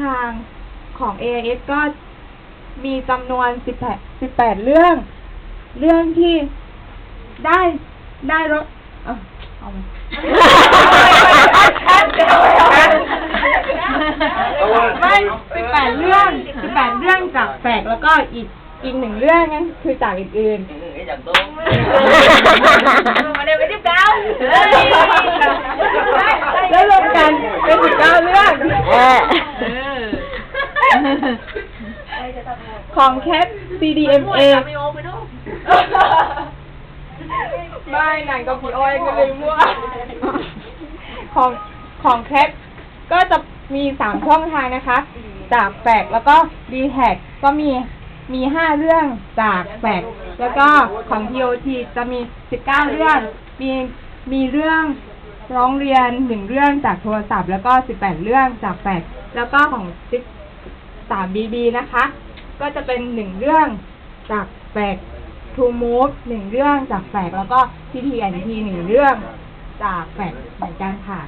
ทางของ AIS ก็มีจำนวน 18 18 เรื่อง เรื่องที่ได้ได้รถเอ้าเอามาไม่18เรื่อง18เรื่องจากแฝกแล้วก็อีกอีกหนึ่งเรื่องนั้นคือจากอื่นๆจากตรงมาเร็วไปที่เก้าแล้วรวมกันเป็นสิบเก้าเรื่องเออ ของแคท CDMA ไม่โอ้ไปดูไม่หนังกับพี่อ้อยก็เลยมั่วของของแคทก็จะมีสามช่องทางนะคะ จากแฟกแล้วก็ d t แทก็มีมีห้าเรื่องจากแฟกแล้วก็ของ TOT จะมีสิบเก้าเรื่อง มีมีเรื่องร้องเรียนหนึ่งเรื่องจากโทรศัพท์ แล้วก็สิบแปดเรื่องจากแฟกแล้วก็ของ ซิสามบีบีนะคะ ก็จะเป็นหนึ่งเรื่องจากแฟกทูมูฟหนึ่งเรื่องจากแฟก แล้วก็พีทีแอนทีหนึ่งเรื่องจากแฟกเหมือนกันค่ะ